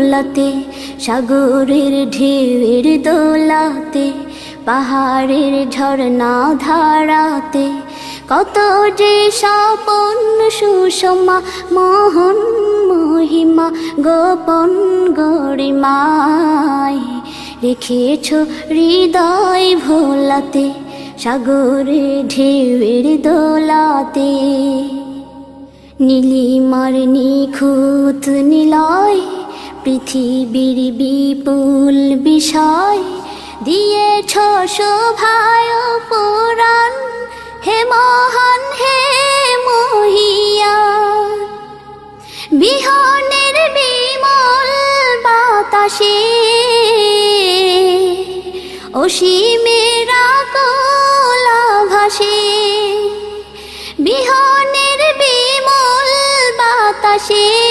ভোলাতে সাগরের ঢেউয়ের দোলাতে, পাহাড়ের ঝর্ণা ধারাতে, কত যে স্বপন সুষমা, মোহন মহিমা, গোপন গরিমায় রেখেছ হৃদয় ভোলাতে সাগরে ঢেউয়ের দোলাতে। নীলিমার নিখুঁত নিলয় পৃথিবীর বিপুল বিষয় দিয়েছ শোভায় পুরাণ। হে মহান, হে মহিয়ান বিহনের বিমল বাতাসে অসীমেরা কোলা ভাসে বিহনের বিমল বাতাসে